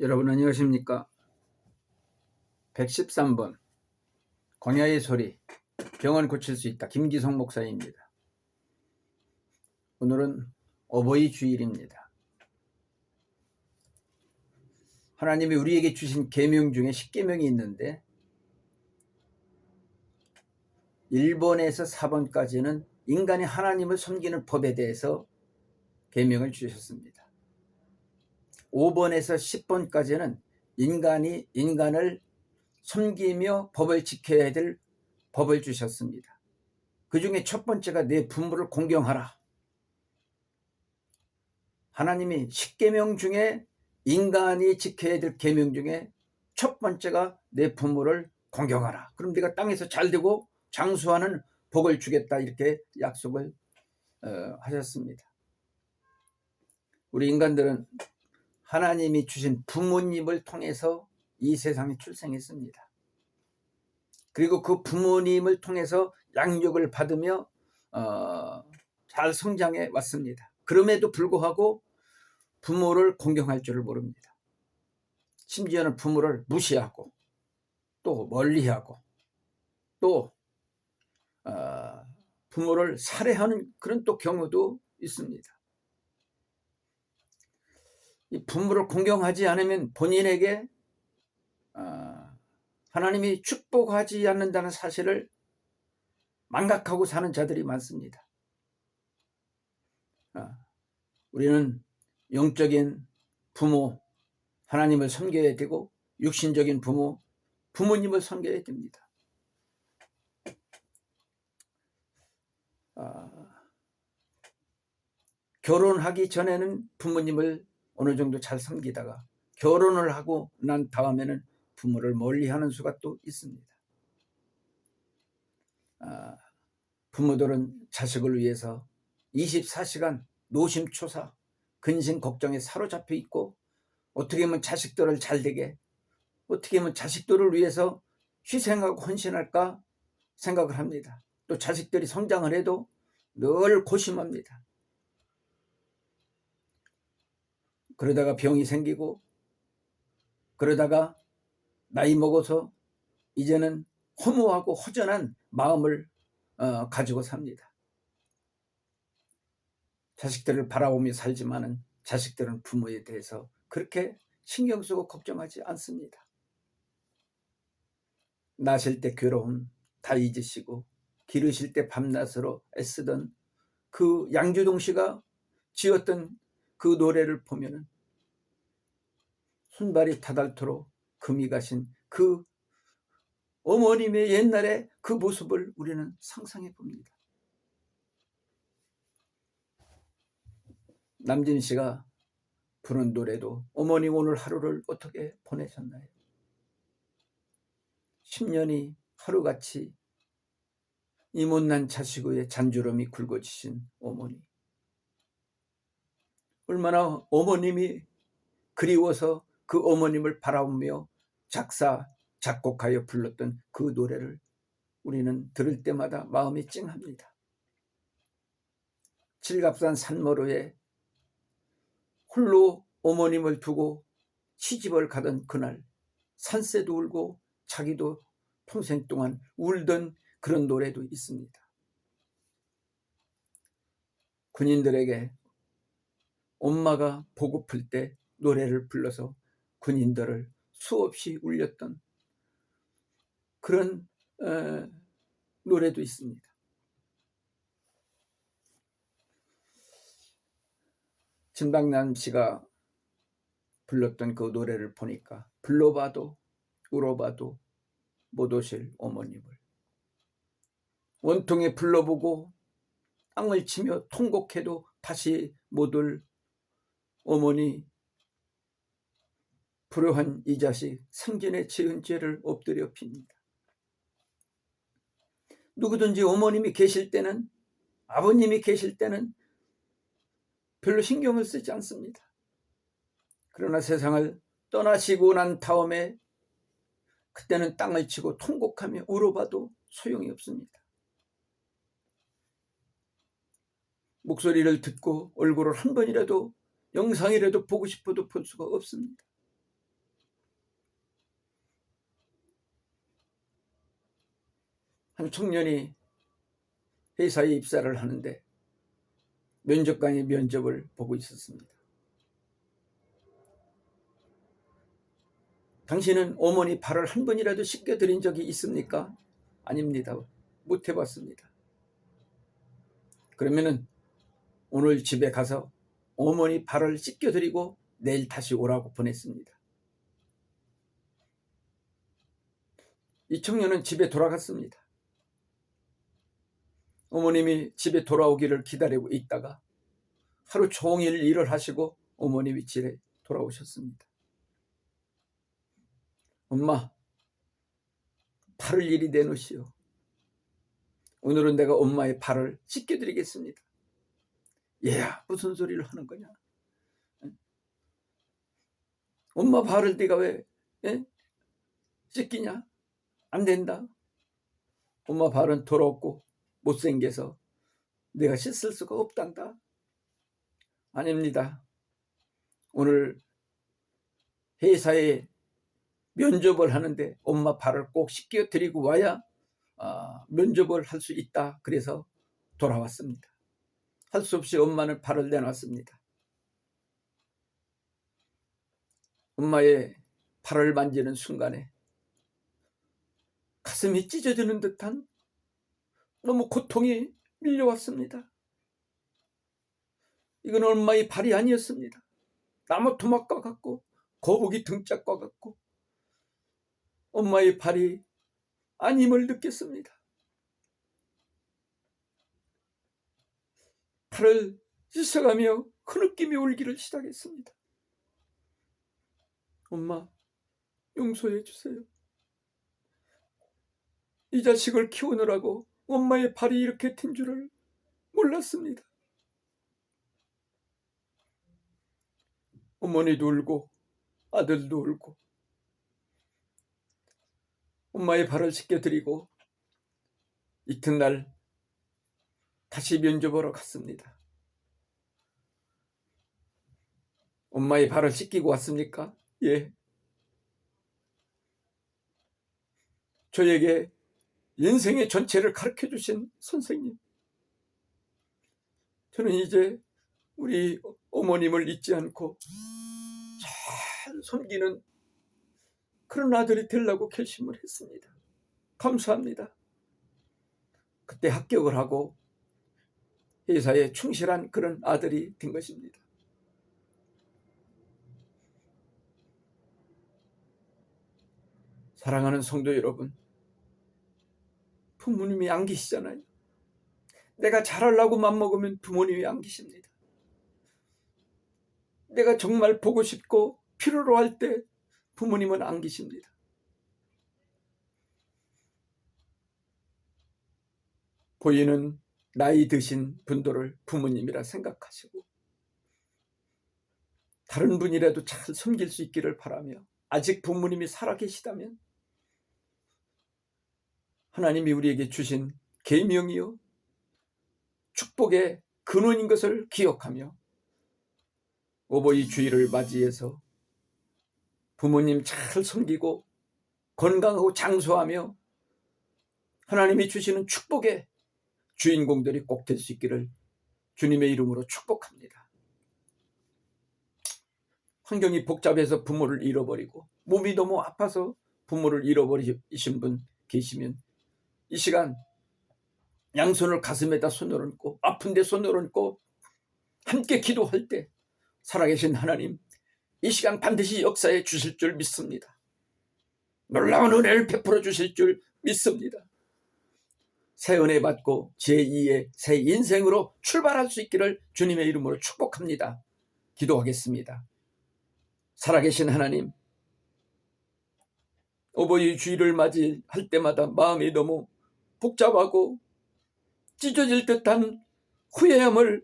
여러분 안녕하십니까? 113번 광야의 소리 병원 고칠 수 있다. 김기성 목사입니다. 오늘은 어버이 주일입니다. 하나님이 우리에게 주신 계명 중에 10계명이 있는데 1번에서 4번까지는 인간이 하나님을 섬기는 법에 대해서 계명을 주셨습니다. 5번에서 10번까지는 인간이 인간을 섬기며 법을 지켜야 될 법을 주셨습니다. 그 중에 첫 번째가 내 부모를 공경하라. 하나님이 10계명 중에 인간이 지켜야 될 계명 중에 첫 번째가 내 부모를 공경하라. 그럼 네가 땅에서 잘 되고 장수하는 복을 주겠다 이렇게 약속을 어, 하셨습니다. 우리 인간들은 하나님이 주신 부모님을 통해서 이 세상에 출생했습니다. 그리고 그 부모님을 통해서 양육을 받으며 어, 잘 성장해 왔습니다. 그럼에도 불구하고 부모를 공경할 줄을 모릅니다. 심지어는 부모를 무시하고 또 멀리하고 또 어, 부모를 살해하는 그런 또 경우도 있습니다. 이 부모를 공경하지 않으면 본인에게 어, 하나님이 축복하지 않는다는 사실을 망각하고 사는 자들이 많습니다. 어, 우리는 영적인 부모 하나님을 섬겨야 되고 육신적인 부모 부모님을 섬겨야 됩니다. 아, 결혼하기 전에는 부모님을 어느 정도 잘 섬기다가 결혼을 하고 난 다음에는 부모를 멀리하는 수가 또 있습니다. 아, 부모들은 자식을 위해서 24시간 노심초사 근심 걱정에 사로잡혀 있고 어떻게 하면 자식들을 잘 되게 어떻게 하면 자식들을 위해서 희생하고 헌신할까 생각을 합니다. 또 자식들이 성장을 해도 늘 고심합니다. 그러다가 병이 생기고 그러다가 나이 먹어서 이제는 허무하고 허전한 마음을 어, 가지고 삽니다. 자식들을 바라보며 살지만은 자식들은 부모에 대해서 그렇게 신경 쓰고 걱정하지 않습니다. 나실 때 괴로움 다 잊으시고 기르실 때 밤낮으로 애쓰던 그 양주동 씨가 지었던 그 노래를 보면은 손발이 타닳도록 금이 가신 그 어머님의 옛날에 그 모습을 우리는 상상해 봅니다. 남진 씨가 부른 노래도 어머님 오늘 하루를 어떻게 보내셨나요? 10년이 하루같이 이 못난 자식의 잔주름이 굵어지신 어머니. 얼마나 어머님이 그리워서 그 어머님을 바라보며 작사, 작곡하여 불렀던 그 노래를 우리는 들을 때마다 마음이 찡합니다. 칠갑산 산머로에 홀로 어머님을 두고 시집을 가던 그날 산새도 울고 자기도 평생 동안 울던 그런 노래도 있습니다. 군인들에게 엄마가 보고플 때 노래를 불러서 군인들을 수없이 울렸던 그런 어, 노래도 있습니다. 진박남 씨가 불렀던 그 노래를 보니까 불러봐도 울어봐도 못 오실 어머님을 원통에 불러보고 땅을 치며 통곡해도 다시 못 올 어머니 불효한 이 자식 생전에 지은 죄를 엎드려 핍니다. 누구든지 어머님이 계실 때는 아버님이 계실 때는 별로 신경을 쓰지 않습니다. 그러나 세상을 떠나시고 난 다음에 그때는 땅을 치고 통곡하며 울어봐도 소용이 없습니다. 목소리를 듣고 얼굴을 한 번이라도 영상이라도 보고 싶어도 볼 수가 없습니다. 한 청년이 회사에 입사를 하는데 면접관의 면접을 보고 있었습니다. 당신은 어머니 발을 한 번이라도 씻겨드린 적이 있습니까? 아닙니다. 못 해봤습니다. 그러면은 오늘 집에 가서 어머니 발을 씻겨드리고 내일 다시 오라고 보냈습니다. 이 청년은 집에 돌아갔습니다. 어머님이 집에 돌아오기를 기다리고 있다가 하루 종일 일을 하시고 어머님이 집에 돌아오셨습니다. 엄마, 팔을 이리 내놓으시오. 오늘은 내가 엄마의 발을 씻겨드리겠습니다. 얘야, 무슨 소리를 하는 거냐? 엄마 발을 네가 왜 에? 씻기냐? 안 된다. 엄마 발은 더럽고 못생겨서 내가 씻을 수가 없단다. 아닙니다. 오늘 회사에 면접을 하는데 엄마 발을 꼭 씻겨 드리고 와야 아, 면접을 할 수 있다. 그래서 돌아왔습니다. 할 수 없이 엄마는 발을 내놨습니다. 엄마의 발을 만지는 순간에 가슴이 찢어지는 듯한 너무 고통이 밀려왔습니다. 이건 엄마의 발이 아니었습니다. 나무 토막과 같고 거북이 등짝과 같고 엄마의 발이 아님을 느꼈습니다. 팔을 씻어가며 흐느끼며 울기를 시작했습니다. 엄마, 용서해 주세요. 이 자식을 키우느라고 엄마의 발이 이렇게 튄 줄을 몰랐습니다. 어머니도 울고 아들도 울고 엄마의 발을 씻겨드리고 이튿날 다시 면접하러 갔습니다. 엄마의 발을 씻기고 왔습니까? 예. 저에게 인생의 전체를 가르쳐 주신 선생님. 저는 이제 우리 어머님을 잊지 않고 잘 섬기는 그런 아들이 되려고 결심을 했습니다. 감사합니다. 그때 합격을 하고 회사에 충실한 그런 아들이 된 것입니다. 사랑하는 성도 여러분, 부모님이 안 계시잖아요. 내가 잘하려고 맘먹으면 부모님이 안 계십니다. 내가 정말 보고 싶고 필요로 할 때 부모님은 안 계십니다. 보이는 나이 드신 분들을 부모님이라 생각하시고 다른 분이라도 잘 섬길 수 있기를 바라며 아직 부모님이 살아계시다면 하나님이 우리에게 주신 계명이요 축복의 근원인 것을 기억하며 오버이 주일을 맞이해서 부모님 잘 섬기고 건강하고 장수하며 하나님이 주시는 축복의 주인공들이 꼭 될 수 있기를 주님의 이름으로 축복합니다. 환경이 복잡해서 부모를 잃어버리고 몸이 너무 아파서 부모를 잃어버리신 분 계시면 이 시간 양손을 가슴에다 손을 얹고 아픈데 손을 얹고 함께 기도할 때 살아계신 하나님 이 시간 반드시 역사에 주실 줄 믿습니다. 놀라운 은혜를 베풀어 주실 줄 믿습니다. 새 은혜 받고 제2의 새 인생으로 출발할 수 있기를 주님의 이름으로 축복합니다. 기도하겠습니다. 살아계신 하나님, 어버이 주일을 맞이할 때마다 마음이 너무 복잡하고 찢어질 듯한 후회함을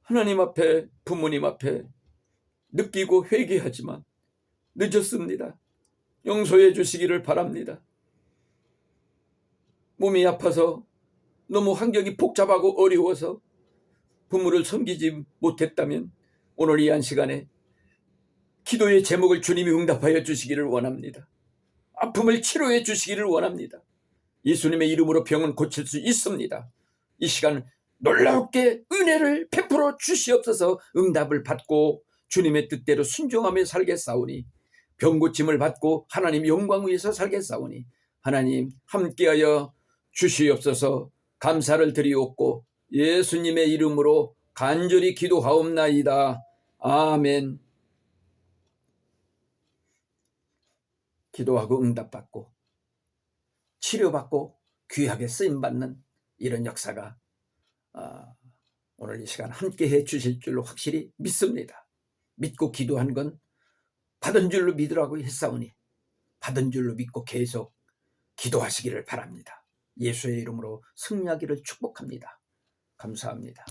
하나님 앞에 부모님 앞에 느끼고 회개하지만 늦었습니다. 용서해 주시기를 바랍니다. 몸이 아파서 너무 환경이 복잡하고 어려워서 부모를 섬기지 못했다면 오늘 이 한 시간에 기도의 제목을 주님이 응답하여 주시기를 원합니다. 아픔을 치료해 주시기를 원합니다. 예수님의 이름으로 병은 고칠 수 있습니다. 이 시간 놀랍게 은혜를 베풀어 주시옵소서 응답을 받고 주님의 뜻대로 순종하며 살겠사오니 병 고침을 받고 하나님 영광 위에서 살겠사오니 하나님 함께하여 주시옵소서 감사를 드리옵고 예수님의 이름으로 간절히 기도하옵나이다. 아멘. 기도하고 응답받고 치료받고 귀하게 쓰임받는 이런 역사가 아, 오늘 이 시간 함께 해 주실 줄로 확실히 믿습니다. 믿고 기도한 건 받은 줄로 믿으라고 했사오니 받은 줄로 믿고 계속 기도하시기를 바랍니다. 예수의 이름으로 승리하기를 축복합니다. 감사합니다.